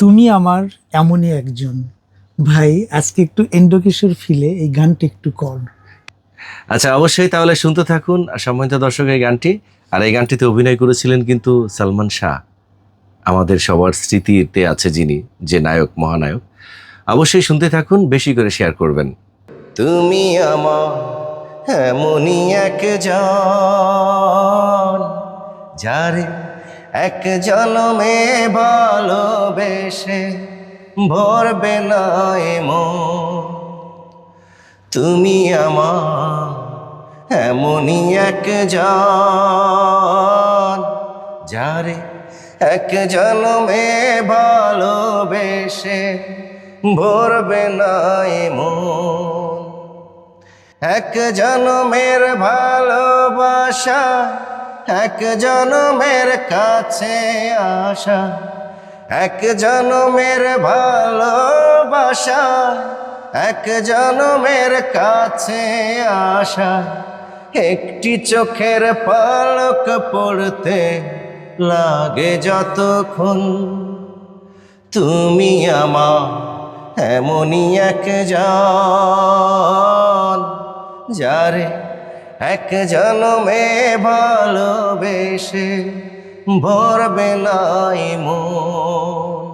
তুমি আমার এমনই একজন। ভাই, আজকে একটু এন্ডোকিশোর ফিলে এই গানটা একটু কর। আচ্ছা অবশ্যই তাহলে শুনতে থাকুন সম্মানিত দর্শক এই গানটি। আর এই গানটিতে অভিনয় করেছিলেন কিন্তু সালমান শাহ, আমাদের সবার স্মৃতিতে আছে যিনি, যে নায়ক, মহানায়ক। অবশ্যই শুনতে থাকুন, বেশি করে শেয়ার করবেন। তুমি আমার এমনই এক যারে এক জনমে ভালোবেসে ভরবে না মন তুমি আমার এমনই এক জন যারে এক জনমে ভালোবেসে ভরবে না মন এক জনমের ভালোবাসা এক জনমের কাছে আসা, এক জনমের ভালোবাসা, এক জনমের কাছে আসা। একটি চোখের পালক পড়তে লাগে যতক্ষণ। তুমি আমা এমনই এক জন, যারে জনমে ভালোবেসে ভরবে নাই মন।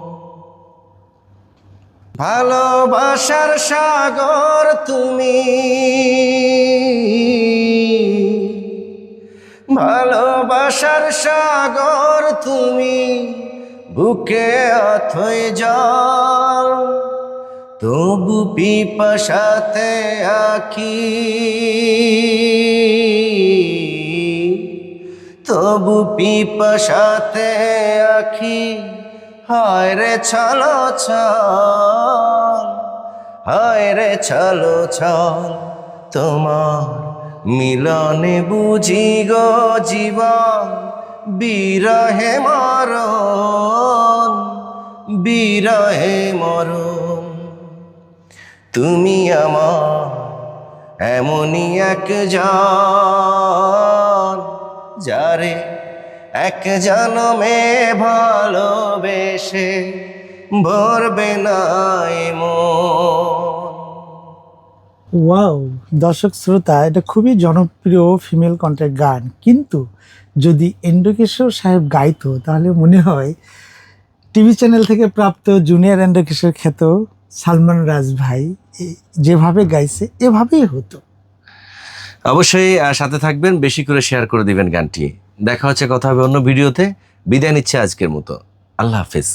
ভালোবাসার সাগর তুমি। ভালোবাসার সাগর তুমি। বুকে অথই জল। তবু পিপাসাতে আঁকি। তবু পিপাসাতে আঁকি। হায় রে চল হায় রে চল তোমার মিলনে বুঝি গো জীবন, বিরহে মরণ বিরহে মরণ। তুমি আমার এমনই এক জন, যারে এক জনমে ভালোবেসে ভরবে নাই ওয়াও, দর্শক শ্রোতা, এটা খুবই জনপ্রিয় ফিমেল কণ্ঠের গান। কিন্তু যদি এন্ডোকিশোর সাহেব গাইতো, তাহলে মনে হয় টিভি চ্যানেল থেকে প্রাপ্ত জুনিয়র এন্ডোকিশোর খ্যাত সালমান রাজ ভাই যেভাবে গাইছে, এভাবেই হতো। অবশ্যই সাথে থাকবেন, বেশি করে শেয়ার করে দিবেন গানটি। দেখা হচ্ছে, কথা হবে অন্য ভিডিওতে। বিদায় নিচ্ছে আজকের মতো। আল্লাহ হাফেজ।